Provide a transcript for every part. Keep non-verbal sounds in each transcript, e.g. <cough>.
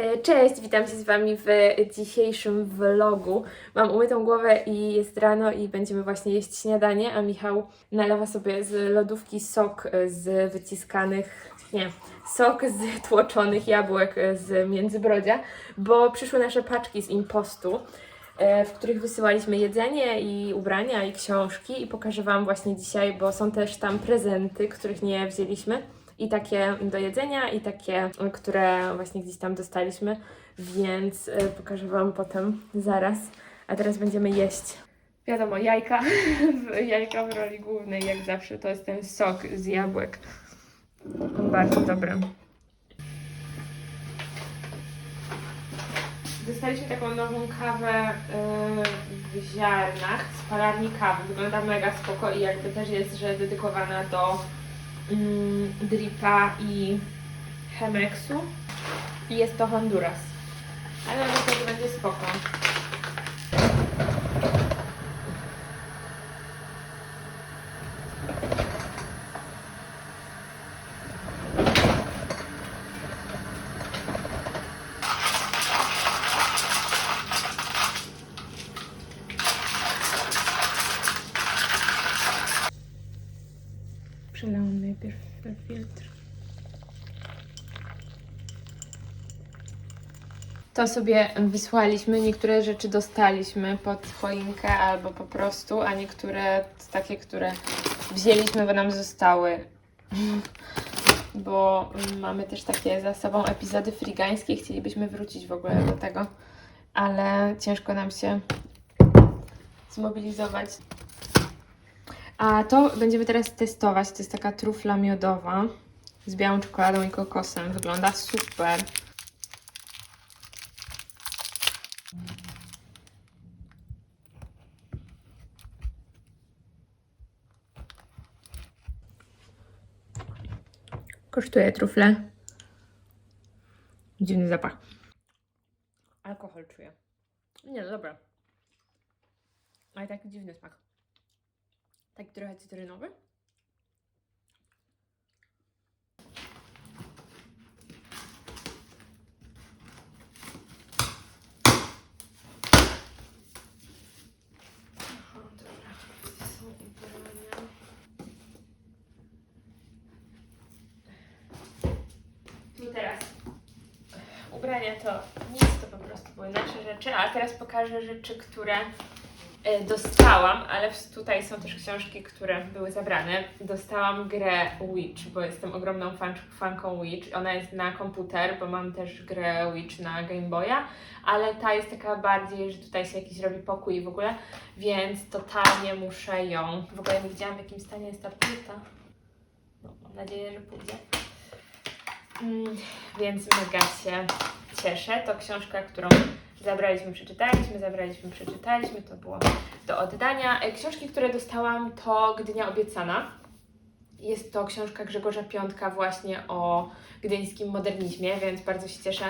E, Cześć, witam się z Wami w dzisiejszym vlogu. Mam umytą głowę i jest rano i będziemy właśnie jeść śniadanie, a Michał nalewa sobie z lodówki sok z wyciskanych, nie, sok z tłoczonych jabłek z Międzybrodzia, bo przyszły nasze paczki z Impostu, e, w których wysyłaliśmy jedzenie i ubrania i książki i pokażę Wam właśnie dzisiaj, bo są też tam prezenty, których nie wzięliśmy i takie do jedzenia, i takie, które właśnie gdzieś tam dostaliśmy, więc y, pokażę Wam potem zaraz. A teraz będziemy jeść. Wiadomo, jajka, <laughs> jajka w roli głównej, jak zawsze, to jest ten sok z jabłek. Bardzo dobry. Dostaliśmy taką nową kawę y, w ziarnach z palarni kawy. Wygląda mega spoko i jakby też jest, że dedykowana do Dripa i Chemexu. I jest to Honduras. Ale myślę, że będzie spoko. To sobie wysłaliśmy, niektóre rzeczy dostaliśmy pod choinkę albo po prostu, a niektóre takie, które wzięliśmy, bo nam zostały. <laughs> Bo mamy też takie za sobą epizody frigańskie, chcielibyśmy wrócić w ogóle do tego, ale ciężko nam się zmobilizować. A to będziemy teraz testować. To jest taka trufla miodowa z białą czekoladą i kokosem. Wygląda super. Kosztuje trufle. Dziwny zapach. Alkohol czuję. Nie, no dobra. Ale taki dziwny smak. Taki trochę cytrynowy. Aha, dobra. Są ubrania. Tu teraz. Ubrania to nic, to po prostu były nasze rzeczy, a teraz pokażę rzeczy, które e, dostałam, ale tutaj są też książki, które były zabrane. Dostałam grę Witch, bo jestem ogromną fan, fanką Witch. Ona jest na komputer, bo mam też grę Witch na Game Boya, ale ta jest taka bardziej, że tutaj się jakiś robi pokój w ogóle, więc totalnie muszę ją. W ogóle nie widziałam w jakim stanie jest ta płyta. No, mam nadzieję, że pójdzie. Mm, więc mega się cieszę. To książka, którą zabraliśmy, przeczytaliśmy, zabraliśmy, przeczytaliśmy. To było do oddania. E, Książki, które dostałam, to Gdynia Obiecana. Jest to książka Grzegorza Piątka właśnie o gdyńskim modernizmie, więc bardzo się cieszę,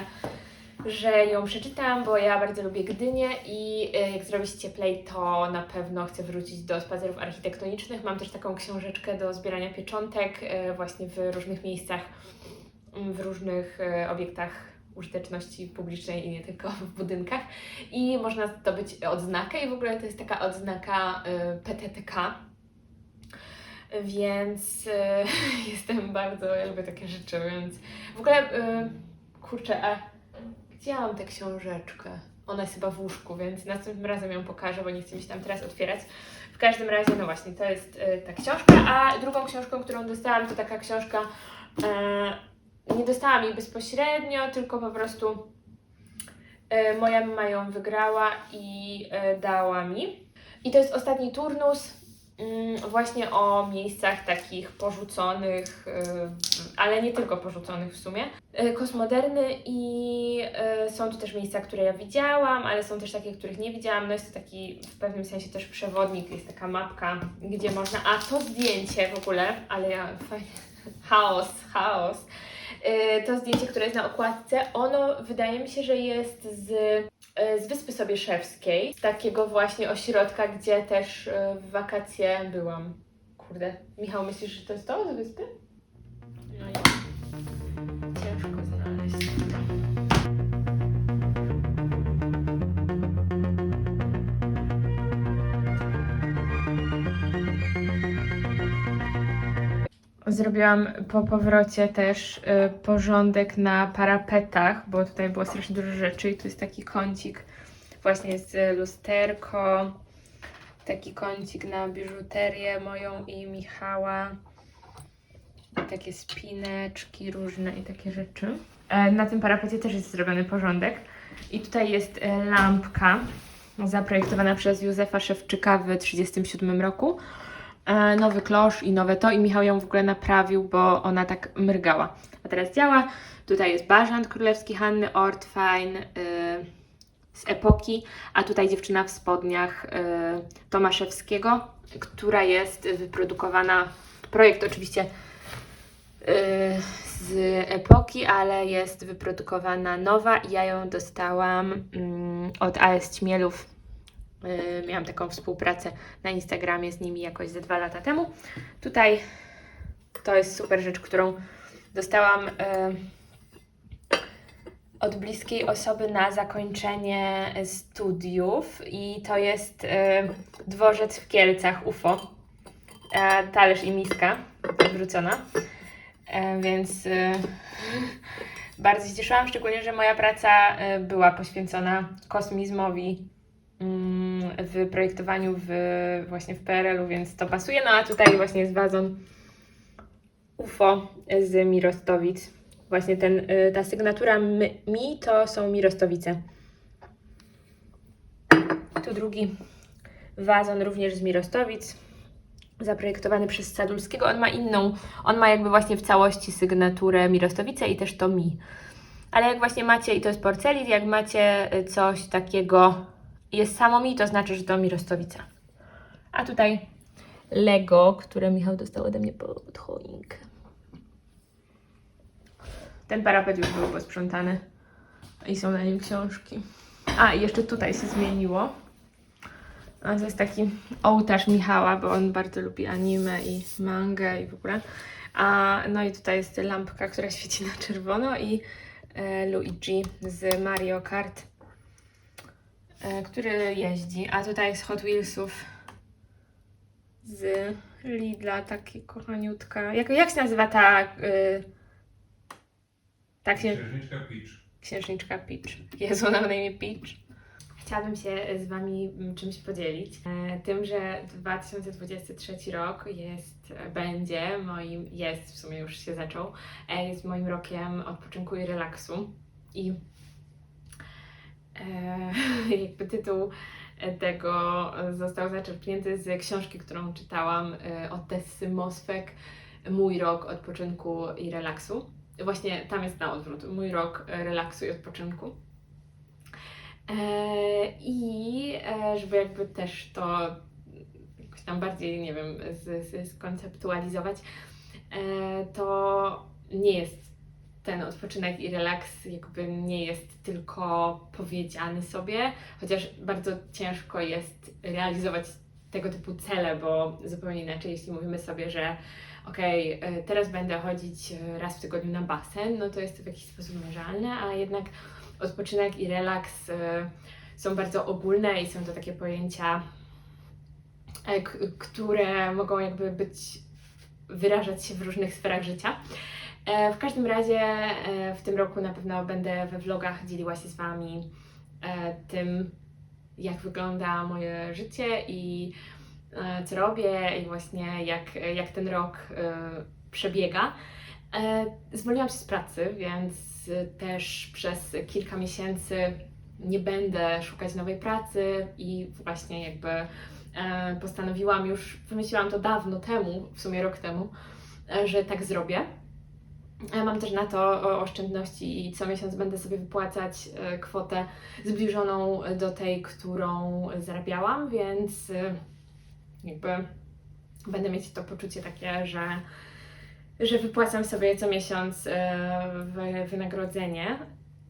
że ją przeczytam, bo ja bardzo lubię Gdynię i e, jak zrobi się cieplej, to na pewno chcę wrócić do spacerów architektonicznych. Mam też taką książeczkę do zbierania pieczątek e, właśnie w różnych miejscach, w różnych e, obiektach użyteczności publicznej i nie tylko <laughs> w budynkach. I można zdobyć odznakę i w ogóle to jest taka odznaka e, PTTK. Więc e, <laughs> jestem bardzo, ja lubię takie rzeczy, więc w ogóle kurczę, a gdzie mam tę książeczkę? Ona jest chyba w łóżku, więc następnym razem ją pokażę, bo nie chcę mi się tam teraz otwierać. W każdym razie, no właśnie, to jest ta książka, a drugą książką, którą dostałam, to taka książka, nie dostałam jej bezpośrednio, tylko po prostu e, moja mama ją wygrała i e, dała mi. I to jest ostatni turnus, mm, właśnie o miejscach takich porzuconych, e, ale nie tylko porzuconych w sumie. Kosmoderny i są tu też miejsca, które ja widziałam, ale są też takie, których nie widziałam. No jest to taki w pewnym sensie też przewodnik, jest taka mapka, gdzie można. A to zdjęcie w ogóle, ale ja fajnie. <laughs> Chaos, chaos. E, To zdjęcie, które jest na okładce, ono wydaje mi się, że jest z, e, z Wyspy Sobieszewskiej, z takiego właśnie ośrodka, gdzie też e, w wakacje byłam. Kurde, Michał, myślisz, że to jest to z wyspy? No i zrobiłam po powrocie też y, porządek na parapetach, bo tutaj było strasznie dużo rzeczy i tu jest taki kącik właśnie z lusterko, taki kącik na biżuterię moją i Michała, takie spineczki różne i takie rzeczy. E, Na tym parapecie też jest zrobiony porządek i tutaj jest e, lampka zaprojektowana przez Józefa Szewczyka w 1937 roku nowy klosz i nowe to i Michał ją w ogóle naprawił, bo ona tak mrygała. A teraz działa. Tutaj jest bażant królewski Hanny Ortwein y, z epoki, a tutaj dziewczyna w spodniach y, Tomaszewskiego, która jest wyprodukowana, projekt oczywiście y, z epoki, ale jest wyprodukowana nowa i ja ją dostałam mm, od AS Ćmielów Y, Miałam taką współpracę na Instagramie z nimi jakoś ze dwa lata temu. Tutaj to jest super rzecz, którą dostałam y, od bliskiej osoby na zakończenie studiów i to jest y, dworzec w Kielcach UFO. E, talerz i miska odwrócona. E, więc y, bardzo się cieszyłam, szczególnie, że moja praca y, była poświęcona kosmizmowi w projektowaniu w, właśnie w PRL-u, więc to pasuje. No a tutaj właśnie jest wazon UFO z Mirostowic. Właśnie ten, y, ta sygnatura mi to są Mirostowice. Tu drugi wazon również z Mirostowic, zaprojektowany przez Sadulskiego. On ma inną, on ma jakby właśnie w całości sygnaturę Mirostowice i też to mi. Ale jak właśnie macie, i to jest porcelit, jak macie y, coś takiego jest samo mi, to znaczy, że to Mirostowica. A tutaj Lego, które Michał dostał ode mnie pod choinkę. Ten parapet już był posprzątany i są na nim książki. A, i jeszcze tutaj się zmieniło. A to jest taki ołtarz Michała, bo on bardzo lubi anime i mangę i w ogóle. A, no i tutaj jest lampka, która <laughs> świeci na czerwono i e, Luigi z Mario Kart który jeździ, a tutaj z Hot Wheelsów z Lidla, taki kochaniutka. Jak, jak się nazywa ta... Y, ta księ... Księżniczka Peach. księżniczka Peach? Jezu, ona ma na imię Peach. Chciałabym się z Wami mm, czymś podzielić. E, tym, że 2023 rok jest, e, będzie moim, jest, w sumie już się zaczął, e, jest moim rokiem odpoczynku i relaksu. I e, <laughs> jakby tytuł tego został zaczerpnięty z książki, którą czytałam e, od Tessy Mosfek, Mój rok odpoczynku i relaksu. Właśnie tam jest na odwrót, mój rok relaksu i odpoczynku. E, I e, żeby jakby też to jakoś tam bardziej, nie wiem, z, z, skonceptualizować, e, to nie jest ten odpoczynek i relaks jakby nie jest tylko powiedziany sobie, chociaż bardzo ciężko jest realizować tego typu cele, bo zupełnie inaczej, jeśli mówimy sobie, że okej, e, teraz będę chodzić e, raz w tygodniu na basen, no to jest to w jakiś sposób mierzalne, a jednak odpoczynek i relaks e, są bardzo ogólne i są to takie pojęcia, które mogą jakby być, wyrażać się w różnych sferach życia. E, W każdym razie e, w tym roku na pewno będę we vlogach dzieliła się z Wami e, tym, jak wygląda moje życie i co robię i właśnie jak, jak ten rok przebiega. Zwolniłam się z pracy, więc też przez kilka miesięcy nie będę szukać nowej pracy i właśnie jakby postanowiłam już, wymyśliłam to dawno temu, w sumie rok temu, że tak zrobię. E, Mam też na to oszczędności i co miesiąc będę sobie wypłacać e, kwotę zbliżoną do tej, którą zarabiałam, więc e, jakby będę mieć to poczucie takie, że, że wypłacam sobie co miesiąc e, wy- wynagrodzenie.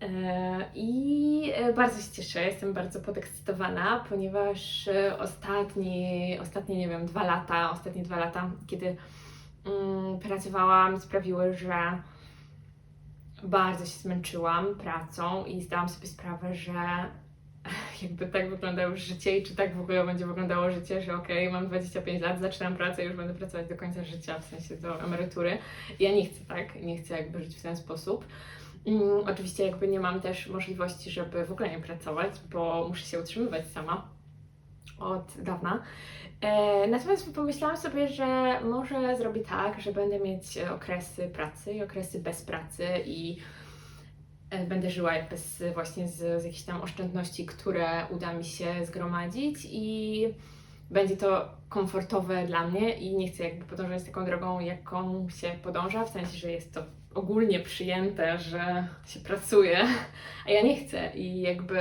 E, I e, bardzo się cieszę, jestem bardzo podekscytowana, ponieważ e, ostatni, ostatnie, nie wiem, dwa lata, ostatnie dwa lata, kiedy pracowałam, sprawiły, że bardzo się zmęczyłam pracą i zdałam sobie sprawę, że <laughs> jakby tak wygląda już życie i czy tak w ogóle będzie wyglądało życie, że okej, mam 25 lat, zaczynam pracę i już będę pracować do końca życia, w sensie do emerytury. Ja nie chcę tak, nie chcę jakby żyć w ten sposób. Mm, oczywiście jakby nie mam też możliwości, żeby w ogóle nie pracować, bo muszę się utrzymywać sama od dawna. E, natomiast pomyślałam sobie, że może zrobię tak, że będę mieć okresy pracy i okresy bez pracy i e, będę żyła jakby z, właśnie z, z jakichś tam oszczędności, które uda mi się zgromadzić i będzie to komfortowe dla mnie i nie chcę jakby podążać taką drogą, jaką się podąża, w sensie, że jest to ogólnie przyjęte, że się pracuje, a ja nie chcę i jakby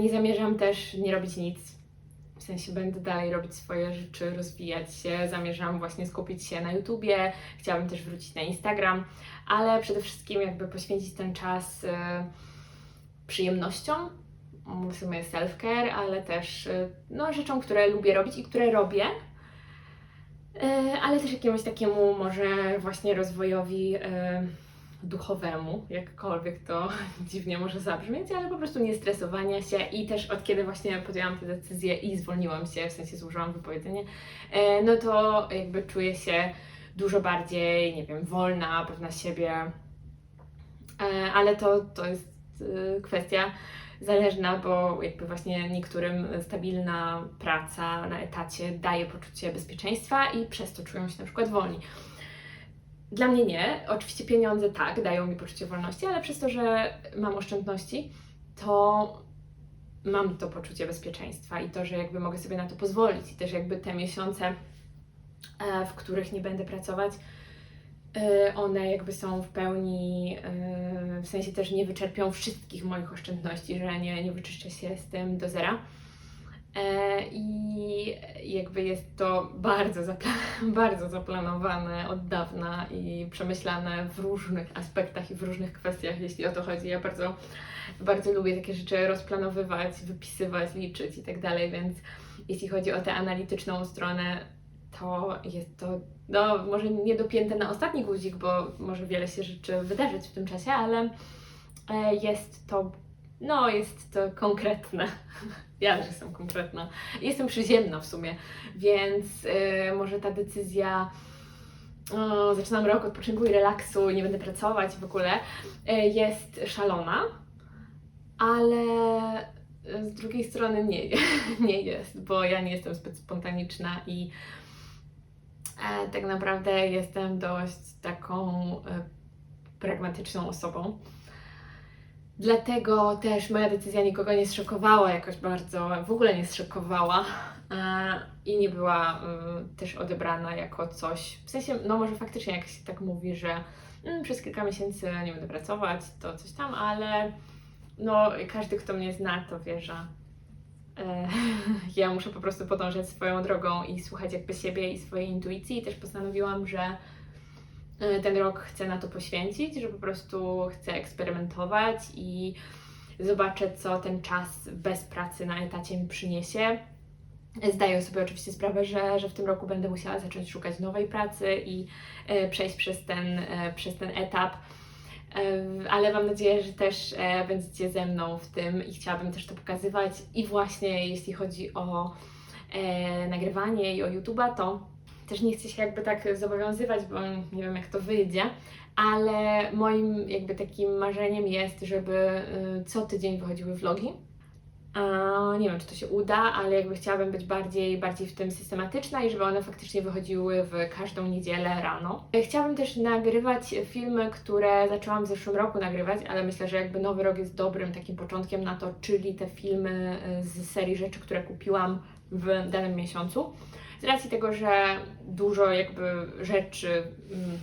nie zamierzam też nie robić nic. W sensie będę dalej robić swoje rzeczy, rozwijać się, zamierzam właśnie skupić się na YouTubie, chciałabym też wrócić na Instagram, ale przede wszystkim jakby poświęcić ten czas e, przyjemnościom, w sumie self-care, ale też e, no, rzeczom, które lubię robić i które robię, E, ale też jakiemuś takiemu może właśnie rozwojowi e, duchowemu, jakkolwiek to <laughs> dziwnie może zabrzmieć, ale po prostu nie stresowania się i też od kiedy właśnie podjęłam tę decyzję i zwolniłam się, w sensie złożyłam wypowiedzenie, e, no to jakby czuję się dużo bardziej, nie wiem, wolna, pewna siebie, E, ale to, to jest e, kwestia zależna, bo jakby właśnie niektórym stabilna praca na etacie daje poczucie bezpieczeństwa i przez to czują się na przykład wolni. Dla mnie nie. Oczywiście pieniądze tak, dają mi poczucie wolności, ale przez to, że mam oszczędności, to mam to poczucie bezpieczeństwa i to, że jakby mogę sobie na to pozwolić i też jakby te miesiące, e, w których nie będę pracować, e, one jakby są w pełni, e, w sensie też nie wyczerpią wszystkich moich oszczędności, że nie, nie wyczyszczę się z tym do zera. E, I jakby jest to bardzo, zapla- <laughs> bardzo zaplanowane od dawna i przemyślane w różnych aspektach i w różnych kwestiach, jeśli o to chodzi. Ja bardzo, bardzo lubię takie rzeczy rozplanowywać, wypisywać, liczyć i tak dalej, więc jeśli chodzi o tę analityczną stronę, to jest to, no może nie dopięte na ostatni guzik, bo może wiele się rzeczy wydarzyć w tym czasie, ale e, jest to, no jest to konkretne. <laughs> Ja też jestem konkretna. Jestem przyziemna w sumie, więc e, może ta decyzja zaczynam rok odpoczynku i relaksu, nie będę pracować w ogóle, e, jest szalona, ale z drugiej strony nie, <laughs> nie jest, bo ja nie jestem zbyt spontaniczna i e, tak naprawdę jestem dość taką e, pragmatyczną osobą. Dlatego też moja decyzja nikogo nie zszokowała jakoś bardzo, w ogóle nie zszokowała e, i nie była mm, też odebrana jako coś, w sensie, no może faktycznie jak się tak mówi, że mm, przez kilka miesięcy nie będę pracować, to coś tam, ale no każdy, kto mnie zna, to wie, że e, <laughs> ja muszę po prostu podążać swoją drogą i słuchać jakby siebie i swojej intuicji. I też postanowiłam, że ten rok chcę na to poświęcić, że po prostu chcę eksperymentować i zobaczę, co ten czas bez pracy na etacie mi przyniesie. Zdaję sobie oczywiście sprawę, że, że w tym roku będę musiała zacząć szukać nowej pracy i e, przejść przez ten, e, przez ten etap. Ale mam nadzieję, że też będziecie ze mną w tym i chciałabym też to pokazywać. I właśnie jeśli chodzi o nagrywanie i o YouTube'a, to też nie chcę się jakby tak zobowiązywać, bo nie wiem jak to wyjdzie, ale moim jakby takim marzeniem jest, żeby y, co tydzień wychodziły vlogi. Nie wiem, czy to się uda, ale jakby chciałabym być bardziej, bardziej w tym systematyczna i żeby one faktycznie wychodziły w każdą niedzielę rano. Chciałabym też nagrywać filmy, które zaczęłam w zeszłym roku nagrywać, ale myślę, że jakby nowy rok jest dobrym takim początkiem na to, czyli te filmy y, z serii rzeczy, które kupiłam w danym miesiącu. Z racji tego, że dużo jakby rzeczy. mm,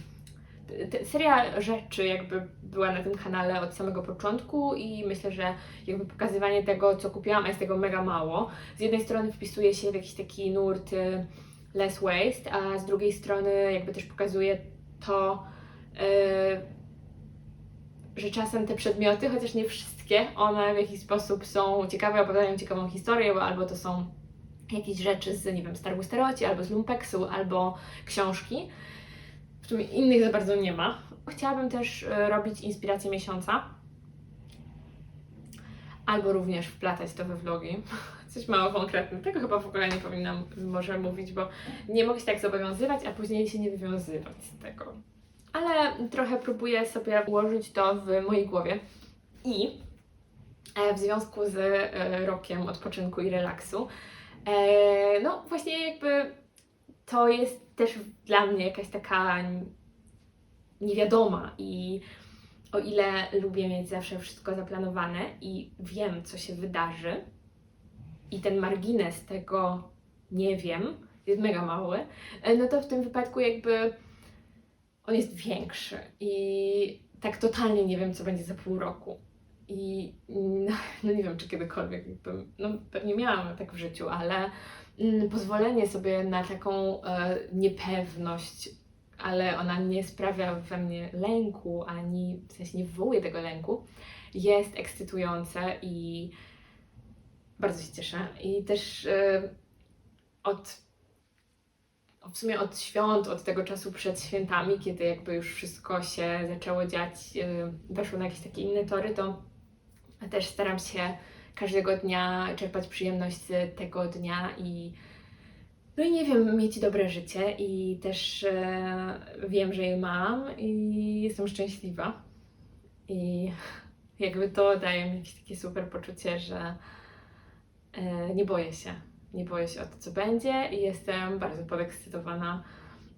Seria rzeczy jakby była na tym kanale od samego początku i myślę, że jakby pokazywanie tego, co kupiłam, a jest tego mega mało. Z jednej strony wpisuje się w jakiś taki nurt y, less waste, a z drugiej strony jakby też pokazuje to, y, że czasem te przedmioty, chociaż nie wszystkie, one w jakiś sposób są ciekawe, opowiadają ciekawą historię, bo albo to są jakieś rzeczy z, nie wiem, Starbu Staroci, albo z Lumpeksu, albo książki. W czym innych za bardzo nie ma. Chciałabym też e, robić inspirację miesiąca, albo również wplatać to we vlogi. <laughs> Coś mało konkretne. Tego chyba w ogóle nie powinnam może mówić, bo nie mogę się tak zobowiązywać, a później się nie wywiązywać z tego. Ale trochę próbuję sobie ułożyć to w mojej głowie. I e, w związku z e, rokiem odpoczynku i relaksu, e, no właśnie jakby to jest też dla mnie jakaś taka niewiadoma i o ile lubię mieć zawsze wszystko zaplanowane i wiem, co się wydarzy, i ten margines tego nie wiem jest mega mały, e, no to w tym wypadku jakby on jest większy i tak totalnie nie wiem, co będzie za pół roku. I no, <laughs> no nie wiem, czy kiedykolwiek no pewnie miałam tak w życiu, ale mm, pozwolenie sobie na taką e, niepewność, ale ona nie sprawia we mnie lęku, ani w sensie nie wywołuje tego lęku, jest ekscytujące i bardzo się cieszę. I też e, od w sumie od świąt, od tego czasu przed świętami, kiedy jakby już wszystko się zaczęło dziać, e, weszło na jakieś takie inne tory, to też staram się każdego dnia czerpać przyjemność z tego dnia i no i nie wiem, mieć dobre życie i też e, wiem, że je mam i jestem szczęśliwa. I <laughs> jakby to daje mi jakieś takie super poczucie, że e, nie boję się. Nie boję się o to, co będzie i jestem bardzo podekscytowana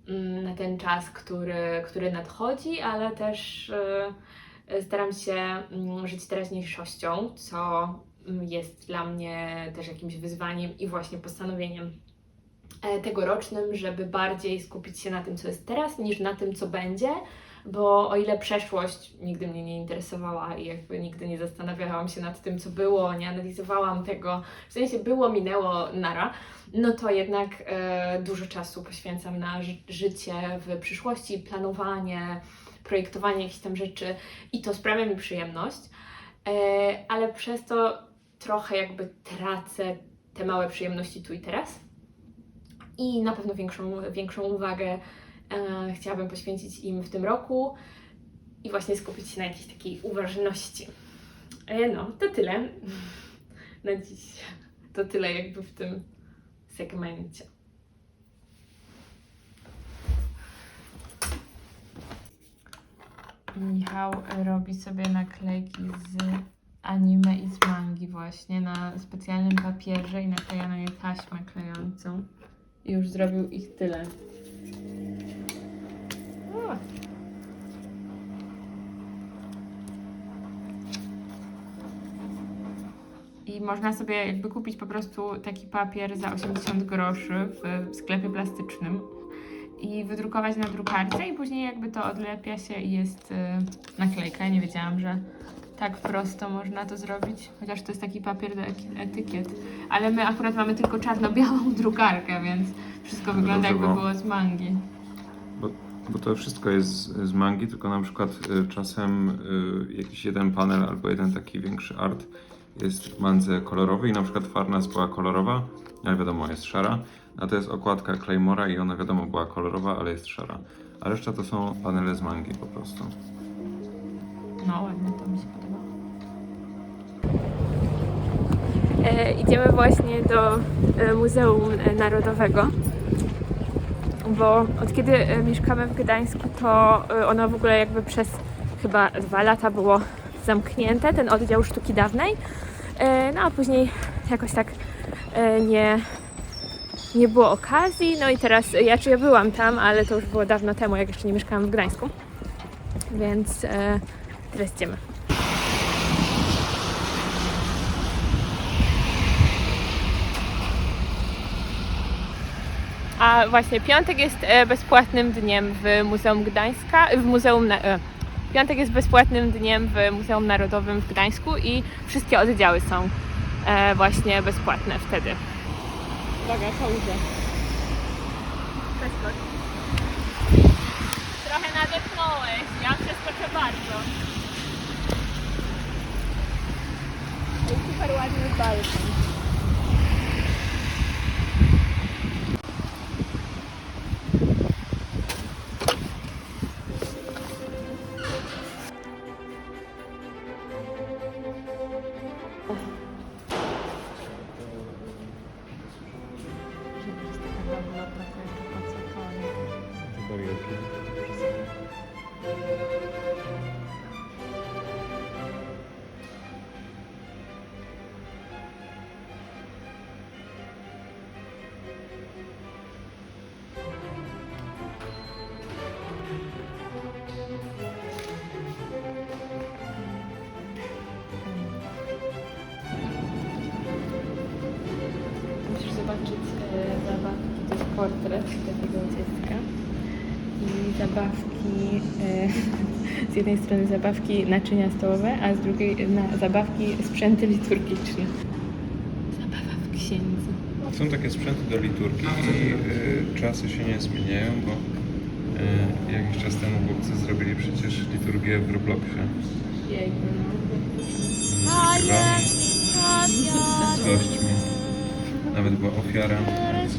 mm, na ten czas, który, który nadchodzi, ale też e, staram się mm, żyć teraźniejszością, co mm, jest dla mnie też jakimś wyzwaniem i właśnie postanowieniem e, tegorocznym, żeby bardziej skupić się na tym, co jest teraz, niż na tym, co będzie, bo o ile przeszłość nigdy mnie nie interesowała i jakby nigdy nie zastanawiałam się nad tym, co było, nie analizowałam tego, w sensie było, minęło, nara, no to jednak e, dużo czasu poświęcam na ży- życie w przyszłości, planowanie, projektowanie jakichś tam rzeczy i to sprawia mi przyjemność, e, ale przez to trochę jakby tracę te małe przyjemności tu i teraz i na pewno większą, większą uwagę e, chciałabym poświęcić im w tym roku i właśnie skupić się na jakiejś takiej uważności. E, no, to tyle <laughs> na dziś. To tyle jakby w tym segmencie. Michał robi sobie naklejki z anime i z mangi właśnie na specjalnym papierze i nakleja na nie taśmę klejącą. I już zrobił ich tyle. I można sobie jakby kupić po prostu taki papier za 80 groszy w sklepie plastycznym i wydrukować na drukarce i później jakby to odlepia się i jest y, naklejka. Ja nie wiedziałam, że tak prosto można to zrobić, chociaż to jest taki papier do etykiet. Ale my akurat mamy tylko czarno-białą <laughs> drukarkę, więc wszystko wygląda dobrze jakby było. było z mangi. Bo, bo to wszystko jest z, z mangi, tylko na przykład y, czasem y, jakiś jeden panel albo jeden taki większy art jest w mandze kolorowy i na przykład Farnas była kolorowa, ale wiadomo jest szara, a to jest okładka Claymora i ona wiadomo była kolorowa, ale jest szara. A reszta to są panele z mangi po prostu. No ładnie, to mi się podobało. E, idziemy właśnie do e, Muzeum Narodowego, bo od kiedy e, mieszkamy w Gdańsku, to e, ono w ogóle jakby przez chyba dwa lata było zamknięte, ten oddział sztuki dawnej, e, no a później jakoś tak e, nie, nie było okazji, no i teraz, ja czy ja byłam tam, ale to już było dawno temu, jak jeszcze nie mieszkałam w Gdańsku, więc e, teraz idziemy. A właśnie piątek jest e, bezpłatnym dniem w Muzeum Gdańska, w Muzeum e, Piątek jest bezpłatnym dniem w Muzeum Narodowym w Gdańsku i wszystkie oddziały są e, właśnie bezpłatne wtedy. Uwaga, kałuże. Przeskocz. Trochę nadepnąłeś, ja przeskoczę bardzo. Super ładny balkon. Takiego dziecka. I zabawki, e, <laughs> z jednej strony zabawki naczynia stołowe, a z drugiej na, zabawki sprzęty liturgiczne. Zabawa w księdzu. Są takie sprzęty do liturgii i y, czasy się nie zmieniają, bo y, jakiś czas temu chłopcy zrobili przecież liturgię w Robloxie. Jejku, Z grzybami, z gośćmi. Nawet była ofiara, z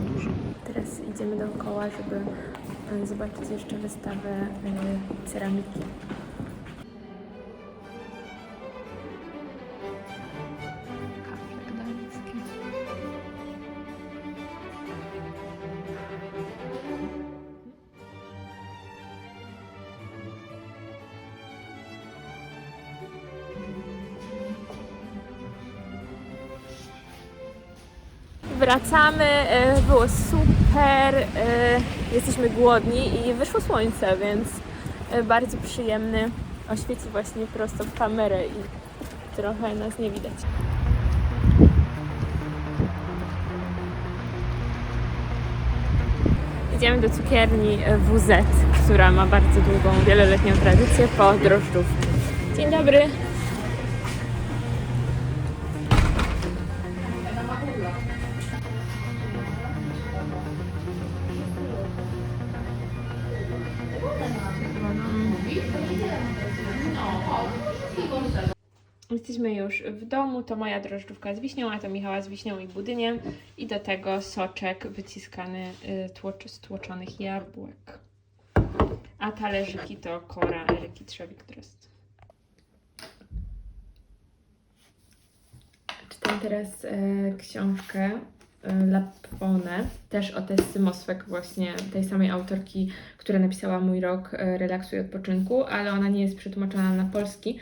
Dużo. Teraz idziemy dookoła, żeby zobaczyć jeszcze wystawę ceramiki. Wracamy, e, było super, e, jesteśmy głodni i wyszło słońce, więc e, bardzo przyjemny. Oświeci właśnie prosto w kamerę i trochę nas nie widać. Idziemy do cukierni WZ, która ma bardzo długą, wieloletnią tradycję po drożdżówki. Dzień dobry. Jesteśmy już w domu, to moja drożdżówka z wiśnią, a to Michała z wiśnią i budyniem i do tego soczek wyciskany y, z tłoczonych jabłek. A talerzyki to Kora Eryki Trzewik-Drost. Czytam teraz e, książkę e, Lapone, też o Tessy Moswek właśnie, tej samej autorki, która napisała Mój rok e, relaksu i odpoczynku, ale ona nie jest przetłumaczona na polski,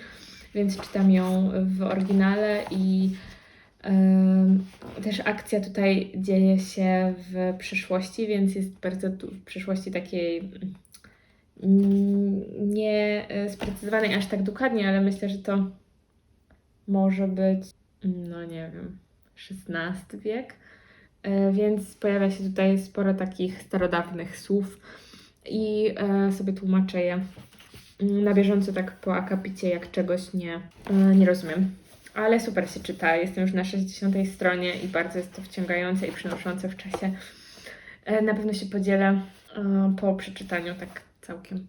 więc czytam ją w oryginale i też akcja tutaj dzieje się w przyszłości, więc jest bardzo w przyszłości takiej mm, nie e, sprecyzowanej aż tak dokładnie, ale myślę, że to może być, no nie wiem, XVI wiek, E, więc pojawia się tutaj sporo takich starodawnych słów i e, sobie tłumaczę je na bieżąco tak po akapicie, jak czegoś nie, e, nie rozumiem. Ale super się czyta, jestem już na 60 stronie i bardzo jest to wciągające i przynoszące w czasie. E, Na pewno się podzielę e, po przeczytaniu tak całkiem.